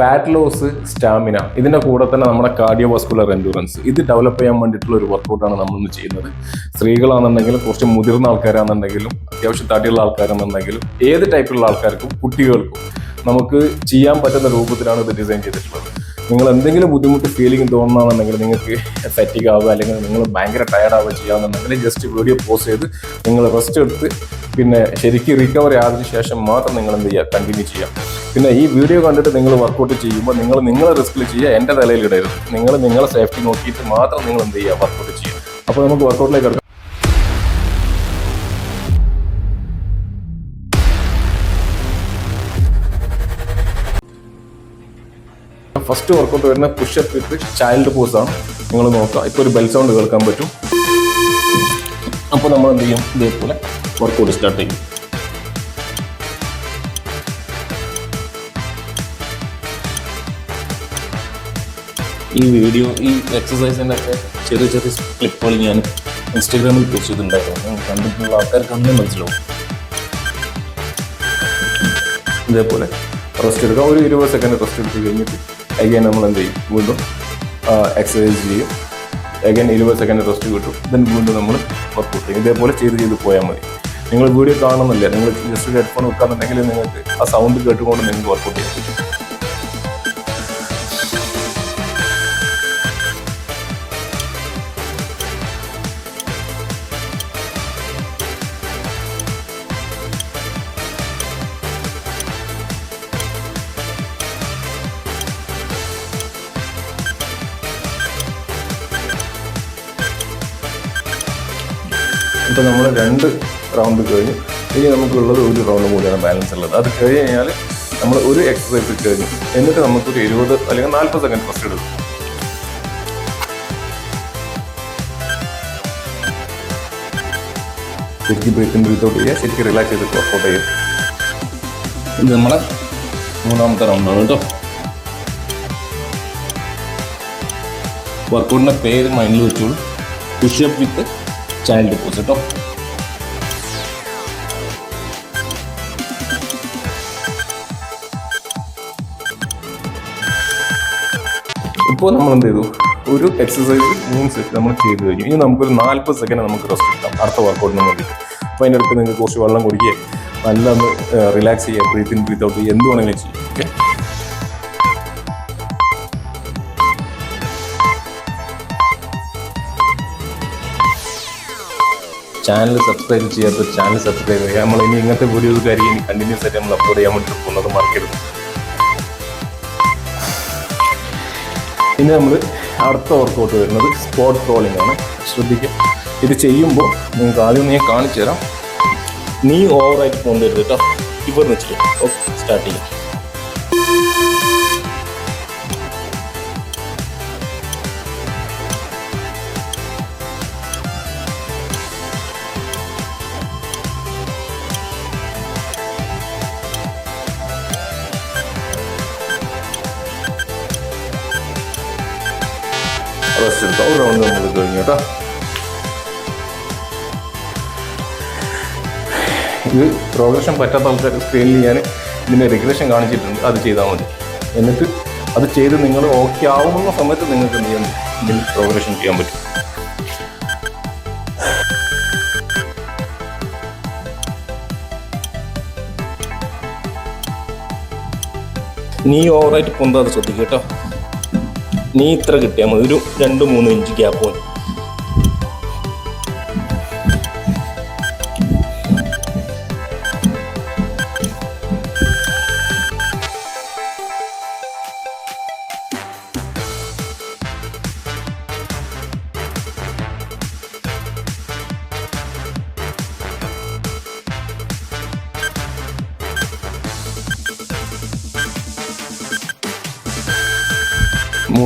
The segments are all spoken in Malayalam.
ഫാറ്റ് ലോസ് സ്റ്റാമിന ഇതിന്റെ കൂടെ തന്നെ നമ്മുടെ കാർഡിയോ വാസ്കുലർ എൻഡുറൻസ് ഇത് ഡെവലപ്പ് ചെയ്യാൻ വേണ്ടിയിട്ടുള്ള ഒരു വർക്കൗട്ടാണ് നമ്മൾ ഇന്ന് ചെയ്യുന്നത്. സ്ത്രീകളാണെന്നുണ്ടെങ്കിലും കുറച്ച് മുതിർന്ന ആൾക്കാരാണെന്നുണ്ടെങ്കിലും അത്യാവശ്യം തടിയുള്ള ആൾക്കാരാണെന്നുണ്ടെങ്കിലും ഏത് ടൈപ്പിലുള്ള ആൾക്കാർക്കും കുട്ടികൾക്കും നമുക്ക് ചെയ്യാൻ പറ്റുന്ന രൂപത്തിലാണ് ഇത് ഡിസൈൻ ചെയ്തിട്ടുള്ളത്. നിങ്ങൾ എന്തെങ്കിലും ബുദ്ധിമുട്ട് ഫീലിംഗ് തോന്നുകയാണെന്നുണ്ടെങ്കിൽ നിങ്ങൾക്ക് ഫാറ്റിക് ആവുക അല്ലെങ്കിൽ നിങ്ങൾ ഭയങ്കര ടയർഡ് ആവുക ചെയ്യാമെന്നുണ്ടെങ്കിൽ ജസ്റ്റ് വീഡിയോ പോസ് ചെയ്ത് നിങ്ങൾ റെസ്റ്റ് എടുത്ത് പിന്നെ ശരിക്കും റിക്കവറി ആയതിനു ശേഷം മാത്രം നിങ്ങൾ എന്ത് ചെയ്യുക? കണ്ടിന്യൂ ചെയ്യാം പിന്നെ ഈ വീഡിയോ കണ്ടിട്ട് നിങ്ങൾ വർക്കൗട്ട് ചെയ്യുമ്പോൾ നിങ്ങൾ നിങ്ങളെ റിസ്കിൽ ചെയ്യുക എന്റെ തലയിൽ ഇടരുത്. നിങ്ങൾ നിങ്ങളെ സേഫ്റ്റി നോക്കിയിട്ട് മാത്രം നിങ്ങൾ എന്ത് ചെയ്യുക വർക്കൗട്ട് ചെയ്യുക. അപ്പോൾ നമുക്ക് വർക്കൗട്ടിലേക്ക് എടുക്കാം. ഫസ്റ്റ് വർക്കൗട്ട് വരുന്ന പുഷപ്പ് വിത്ത് ചൈൽഡ് പോസ് ആണ്. നിങ്ങൾ നോക്കുക ഇപ്പോൾ ഒരു ബെൽ സൗണ്ട് കേൾക്കാൻ പറ്റും. അപ്പോൾ നമ്മൾ എന്ത് ചെയ്യും? ഇതേപോലെ വർക്കൗട്ട് സ്റ്റാർട്ട് ചെയ്യും. ഈ വീഡിയോ ഈ എക്സസൈസിന്റെ ഒക്കെ ചെറിയ ചെറിയ ക്ലിപ്പുകൾ ഞാൻ ഇൻസ്റ്റാഗ്രാമിൽ പോസ്റ്റ് ചെയ്തിട്ടുണ്ടായിരുന്നു. കണ്ടിട്ടുള്ള ആൾക്കാർക്ക് അന്നേ മനസ്സിലാവും. ഇതേപോലെ റെസ്റ്റ് എടുക്കുക ഒരു ഇരുപത് സെക്കൻഡ് റെസ്റ്റ് എടുത്ത് കഴിഞ്ഞിട്ട് അഗൈൻ നമ്മൾ എന്ത് ചെയ്യും? വീണ്ടും എക്സസൈസ് ചെയ്യും. അഗൈൻ ഇരുപത് സെക്കൻഡ് റെസ്റ്റ് കിട്ടും. ദെൻ വീണ്ടും നമ്മൾ വർക്കൗട്ട് ചെയ്യും. ഇതേപോലെ ചെയ്ത് ചെയ്ത് പോയാൽ മതി. നിങ്ങൾ വീഡിയോ കാണുന്നില്ല. നിങ്ങൾ ജസ്റ്റ് ഹെഡ്ഫോൺ വെക്കാന്നുണ്ടെങ്കിൽ നിങ്ങൾക്ക് ആ സൗണ്ട് കേട്ടുകൊണ്ട് നിങ്ങൾക്ക് വർക്കൗട്ട് ചെയ്യാൻ പറ്റും ഇപ്പോൾ നമ്മൾ രണ്ട് റൗണ്ട് കഴിഞ്ഞു ഇനി നമുക്കുള്ളത് ഒരു റൗണ്ട് കൂടിയാണ് ബാലൻസ് ഉള്ളത്. അത് കഴിഞ്ഞ് കഴിഞ്ഞാൽ നമ്മൾ ഒരു എക്സസൈസ് കഴിഞ്ഞു എന്നിട്ട് നമുക്കൊരു ഇരുപത് അല്ലെങ്കിൽ നാൽപ്പത് സെക്കൻഡ് ഫസ്റ്റ് എടുക്കും. ശരിക്കും ബ്രീത്തിങ് ബ്രീത്തൗട്ട് ചെയ്യുക ശരിക്കും റിലാക്സ് ചെയ്ത് വർക്കൗട്ട് ചെയ്യുക. ഇത് നമ്മളെ മൂന്നാമത്തെ റൗണ്ടാണ് കേട്ടോ. വർക്കൗട്ടിന്റെ പേര് മൈൻഡിൽ വെച്ചോളൂ. പുഷപ്പ് വിത്ത് ചൈൽഡ് പോസ് കേട്ടോ ഇപ്പോൾ നമ്മൾ എന്ത് ചെയ്തു? ഒരു എക്സസൈസ് മൂന്ന് സെറ്റ് നമ്മൾ ചെയ്ത് കഴിഞ്ഞു. ഇനി നമുക്കൊരു നാൽപ്പത് സെക്കൻഡ് നമുക്ക് റെസ്റ്റ് എടുക്കാം. അടുത്ത വർക്കൗട്ടിന് വേണ്ടിയിട്ട്. അപ്പോൾ അതിന്റെ അടുത്ത് നിങ്ങൾക്ക് കുറച്ച് വെള്ളം കുടിക്കുക നല്ല ഒന്ന് റിലാക്സ് ചെയ്യുക ബ്രീത്ത് ഇൻ ബ്രീത്ത് ഔട്ട് എന്ത് വേണമെങ്കിലും ചെയ്യും. ഓക്കെ ചാനൽ സബ്സ്ക്രൈബ് ചെയ്യാത്ത ചാനൽ സബ്സ്ക്രൈബ് ചെയ്യുക നമ്മൾ ഇനി ഇങ്ങനത്തെ വീഡിയോസ് കാര്യം ഇനി കണ്ടിന്യൂസ് ആയിട്ട് നമ്മൾ അപ്ലോഡ് ചെയ്യാൻ വേണ്ടി പോകുന്നത് മറക്കരുത് പിന്നെ നമ്മൾ അടുത്ത വർക്കൗട്ട് വരുന്നത് സ്പോട്ട് റോളിംഗ് ആണ്. ശ്രദ്ധിക്കുക ഇത് ചെയ്യുമ്പോൾ നിങ്ങൾക്ക് ആദ്യം ഞാൻ കാണിച്ചു തരാം നീ ഓവറായിട്ട് കൊണ്ടുവരുത് കേട്ടോ ഇവർ വെച്ചിട്ട്. ഓക്കെ സ്റ്റാർട്ട് ചെയ്യാം. എടുക്കാം ഒരു റൗണ്ട് നമ്മൾ കഴിഞ്ഞു കേട്ടോ. ഇത് പ്രോഗ്രഷൻ പറ്റാത്ത ആൾക്കാർ സ്ക്രീനിൽ ഞാൻ ഇതിന്റെ റിഗ്രഷൻ കാണിച്ചിട്ടുണ്ട്. അത് ചെയ്താൽ മതി. എന്നിട്ട് അത് ചെയ്ത് നിങ്ങൾ ഓക്കെ ആവുന്ന സമയത്ത് നിങ്ങൾക്ക് എന്ത് ചെയ്യാൻ ഇതിൽ പ്രോഗ്രഷൻ ചെയ്യാൻ പറ്റും. നീ ഓവറായിട്ട് പൊന്താതെ ശ്രദ്ധിക്കുക കേട്ടോ. നീ ഇത്ര കിട്ടിയാൽ മതി. ഒരു രണ്ട് മൂന്ന് ഇഞ്ച് ഗ്യാപ്പ് മതി.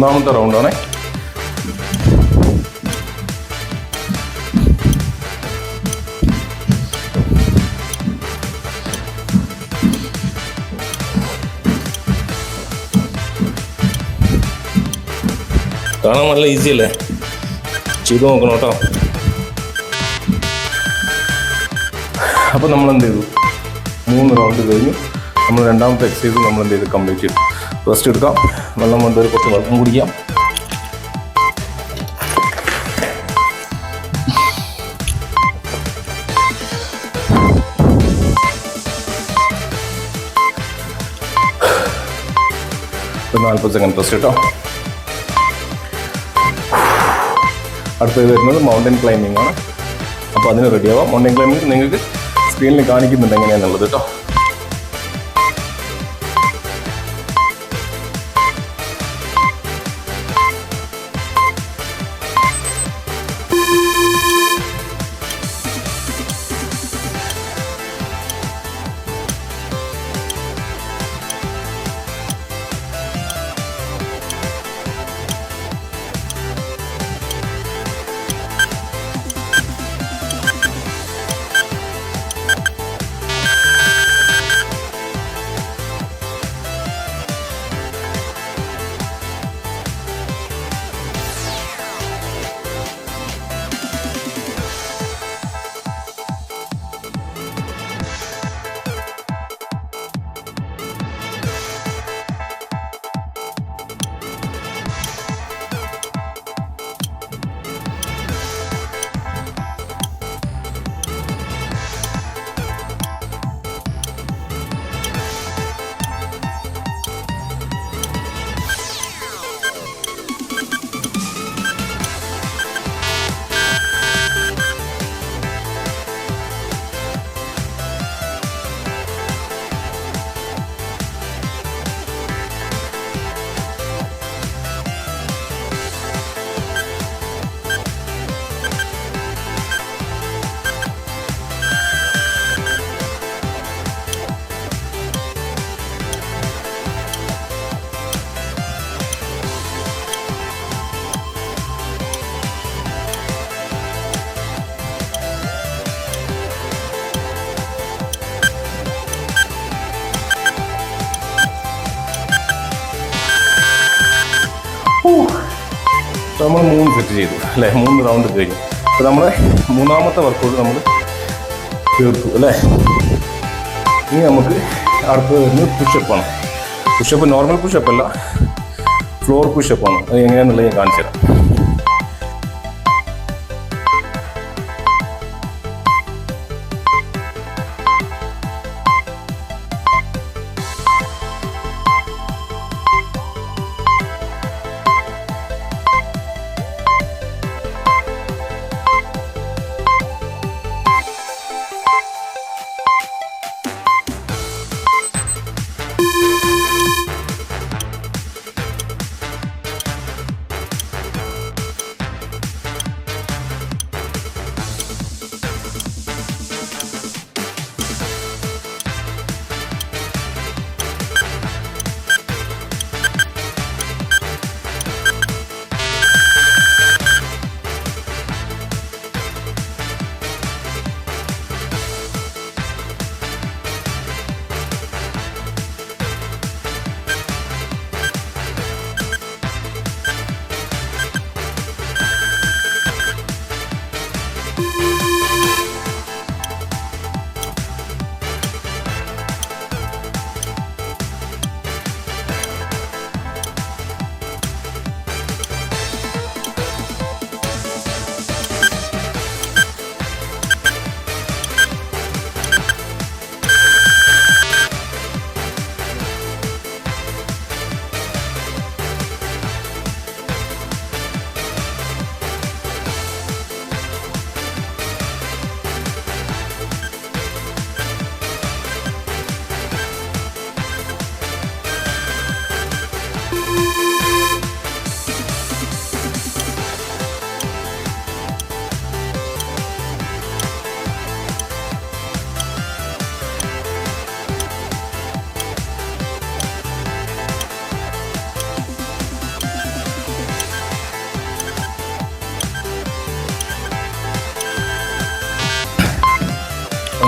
മൂന്നാമത്തെ റൗണ്ടാണേ കാണാൻ നല്ല ഈസി അല്ലേ? ചെയ്ത് നോക്കണം കേട്ടോ. അപ്പോൾ നമ്മൾ എന്ത് ചെയ്തു? മൂന്ന് റൗണ്ട് കഴിഞ്ഞു. നമ്മൾ രണ്ടാമത്തെ എക്സസൈസ് നമ്മൾ എന്ത് ചെയ്ത്? കംപ്ലീറ്റ് ചെയ്തു. റെസ്റ്റ് എടുക്കാം. വെള്ളം കൊണ്ട് ഒരു കുറച്ച് വെള്ളം കുടിക്കാം. നാൽപ്പത് സെക്കൻഡ് റെസ്റ്റ് കേട്ടോ. അടുത്തത് വരുന്നത് മൗണ്ടൻ ക്ലൈമ്പിംഗ് ആണ്. അപ്പോൾ അതിന് റെഡിയാവാം മൗണ്ടൻ ക്ലൈമ്പിംഗ് നിങ്ങൾക്ക് സ്ക്രീനിൽ കാണിക്കുന്നുണ്ട് എങ്ങനെയാണെന്നുള്ളത് കേട്ടോ. നമ്മൾ മൂന്ന് സെറ്റ് ചെയ്തു അല്ലേ? മൂന്ന് റൗണ്ട് കഴിഞ്ഞു. അപ്പോൾ നമ്മൾ മൂന്നാമത്തെ വർക്കൗട്ട് നമ്മൾ തീർത്തു അല്ലേ? ഇനി നമുക്ക് അടുത്തത് വരുന്നത് പുഷപ്പാണ് പുഷപ്പ് നോർമൽ പുഷപ്പ് അല്ല ഫ്ലോർ പുഷപ്പാണ് അത് എങ്ങനെയാണെന്നുള്ളത് ഞാൻ കാണിച്ചു തരാം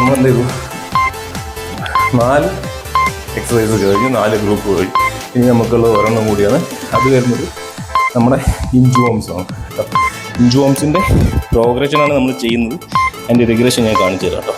നമ്മൾ എന്ത് ചെയ്തു നാല് എക്സസൈസ് കഴിഞ്ഞ് നാല് ഗ്രൂപ്പ് കഴിഞ്ഞു ഇനി നമുക്കുള്ള ഒരെണ്ണം കൂടിയാണ്. അത് വരുന്നത് നമ്മുടെ ഇഞ്ചുവോംസാണ് കേട്ടോ ഇഞ്ചുവോംസിന്റെ പ്രോഗ്രഷനാണ് നമ്മൾ ചെയ്യുന്നത്. അതിന്റെ റിഗ്രഷൻ ഞാൻ കാണിച്ചു തരാം കേട്ടോ.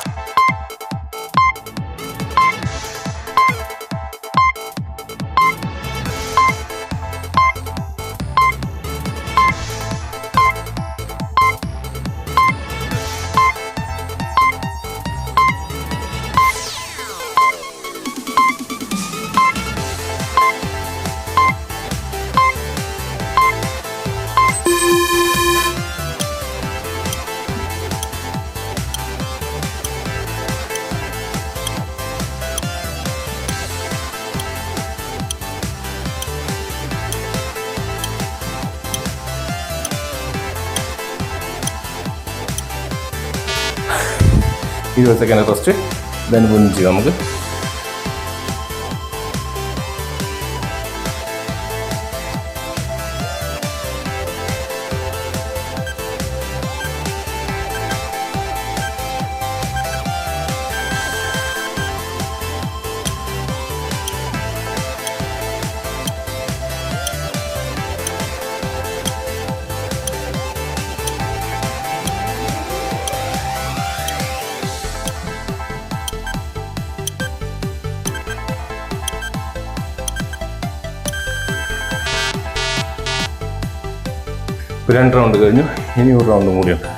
ഇരുപത് സെക്കൻഡ് റെസ്റ്റ് ദെൻ ചെയ്യാം നമുക്ക് രണ്ട് റൗണ്ട് കഴിഞ്ഞു. ഇനി ഒരു റൗണ്ടും കൂടിയുണ്ട്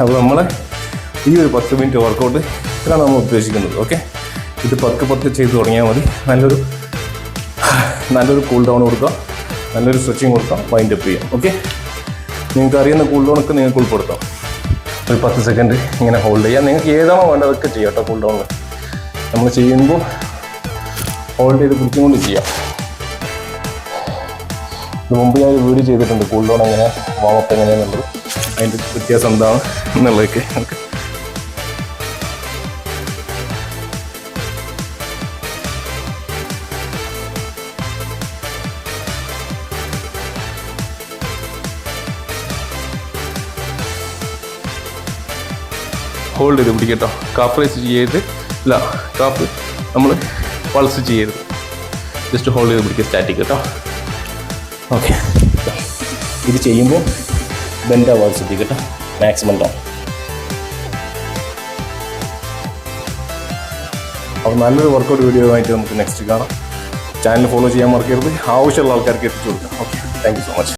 അപ്പോൾ നമ്മൾ ഈ ഒരു പത്ത് മിനിറ്റ് വർക്കൗട്ട് ഇതാണ് നമ്മൾ ഉദ്ദേശിക്കുന്നത് ഓക്കെ ഇത് പത്ത് പത്ത് ചെയ്ത് തുടങ്ങിയാൽ മതി. നല്ലൊരു നല്ലൊരു കൂൾ ഡൗൺ കൊടുക്കുക. നല്ലൊരു സ്ട്രെച്ചിങ് കൊടുക്കാം വൈൻഡ് അപ്പ് ചെയ്യാം ഓക്കെ നിങ്ങൾക്ക് അറിയുന്ന കൂൾ ഡൗൺ ഒക്കെ നിങ്ങൾക്ക് ഉൾപ്പെടുത്താം. ഒരു പത്ത് സെക്കൻഡ് ഇങ്ങനെ ഹോൾഡ് ചെയ്യാം. നിങ്ങൾക്ക് ഏതാണോ വേണ്ടത് അതൊക്കെ ചെയ്യാം കേട്ടോ കൂൾ ഡൗൺ നമ്മൾ ചെയ്യുമ്പോൾ ഹോൾഡ് ചെയ്ത് പിടിച്ചുകൊണ്ട് ചെയ്യാം. ഇത് മുമ്പ് ഞാൻ ഒരു വീഡിയോ ചെയ്തിട്ടുണ്ട് കൂൾ ഡൗൺ എങ്ങനെ വാമപ്പ് എങ്ങനെയാണെന്നുള്ളത് അതിന്റെ വ്യത്യാസം എന്താണ് എന്നുള്ളതൊക്കെ ഹോൾഡ് ചെയ്ത് പിടിക്കട്ടോ. കാഫ് റൈസ് ചെയ്ത് ഇല്ല കാഫ് നമ്മൾ പൾസ് ചെയ്യരുത്. ജസ്റ്റ് ഹോൾഡ് ചെയ്ത് പിടിക്കുക സ്റ്റാറ്റിക് കേട്ടോ. ഓക്കെ ഇത് ചെയ്യുമ്പോൾ ബെൻഡ് ആവാൻ ശ്രദ്ധിക്കട്ടെ മാക്സിമം ഡൗൺ അപ്പോൾ നല്ലൊരു വർക്കൗട്ട് വീഡിയോ ആയിട്ട് നമുക്ക് നെക്സ്റ്റ് കാണാം. ചാനൽ ഫോളോ ചെയ്യാൻ മറക്കരുത്. ആവശ്യമുള്ള ആൾക്കാർക്ക് എത്തിച്ചു കൊടുക്കാം. Okay thank so much